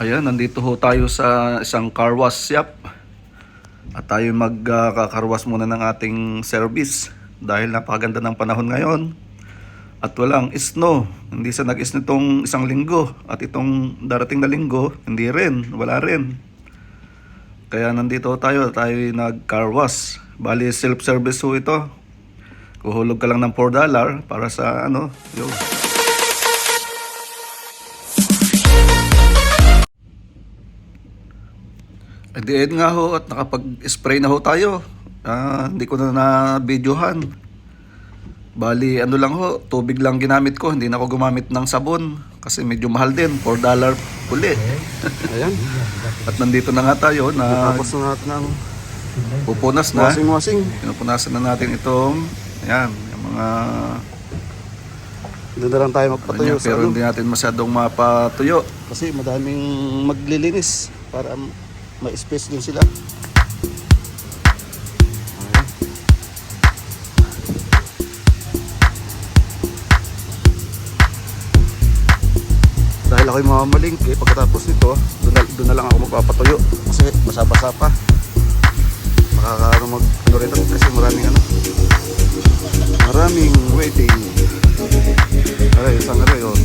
Ayan, nandito ho tayo sa isang car wash shop. At tayo magkakarwas muna ng ating service dahil napakaganda ng panahon ngayon. At walang snow. Hindi sa nag-snow itong isang linggo. At itong darating na linggo, hindi rin. Wala rin. Kaya nandito tayo, tayo nag-car wash. Bali, self-service ho ito. Kuhulog ka lang ng 4 dollar para sa ano, yun. Di ayun nga ho at nakapag-spray na ho tayo. Ah, hindi ko na na-videohan. Bali, ano lang ho, tubig lang ginamit ko. Hindi na ako gumamit ng sabon. Kasi medyo mahal din, 4 dollar uli. Ayan. at nandito na nga tayo na Tapos na natin ang pupunas na. washing-washing. Pinupunasan na natin itong, yan, yung mga, Doon na lang tayo magpatuyo sa pero ano. hindi natin masyadong mapatuyo. Kasi madaming maglilinis para may space din sila. Dahil ako'y mamamalingke, pagkatapos nito, doon na, doon na lang ako magpapatuyo. Kasi basa-basa pa. Makakaano mag, ano rin ako kasi maraming ano. Maraming waiting. Aray, isang aray, oh.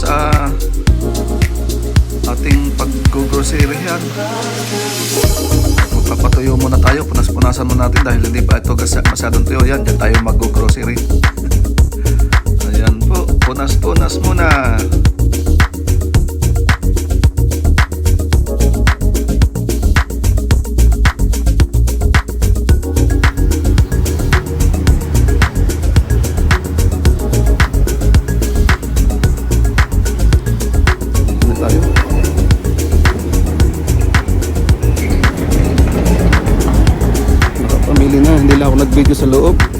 Sa ating pag-groceryhan. Magpapatuyo muna tayo, punas-punasan muna natin dahil hindi pa ito masyadong tuyo. Yan, dyan tayo mag-grocery. Ayan po, punas-punas muna. Ako nag-video sa loob.